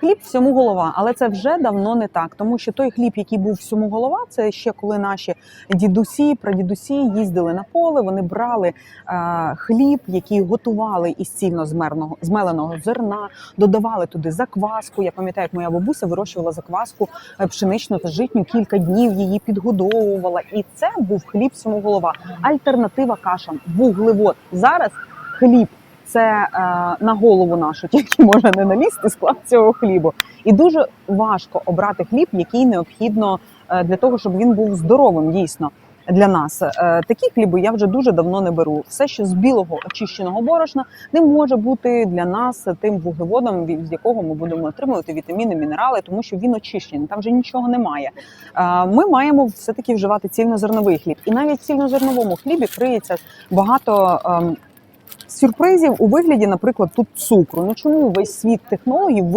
Хліб всьому голова, але це вже давно не так, тому що той хліб, який був всьому голова, це ще коли наші дідусі, прадідусі їздили на поле. Вони брали е, хліб, який готували із цільно змерного змеленого зерна, додавали туди закваску. Я пам'ятаю, як моя бабуся вирощувала закваску е, пшеничну та житню, кілька днів її підгодовувала, і це був хліб всьому голова. Альтернатива кашам, вуглевод. Зараз хліб це е, на голову нашу, тільки може не налізти склад цього хлібу. І дуже важко обрати хліб, який необхідно е, для того, щоб він був здоровим дійсно. Для нас Е, такі хліби я вже дуже давно не беру. Все, що з білого очищеного борошна, не може бути для нас тим вуглеводом, з якого ми будемо отримувати вітаміни, мінерали, тому що він очищений. Там вже нічого немає. Е, Ми маємо все таки вживати цільнозерновий хліб, і навіть в цільнозерновому хлібі криється багато. ем, Сюрпризів у вигляді, наприклад, тут цукру. Ну чому весь світ технологів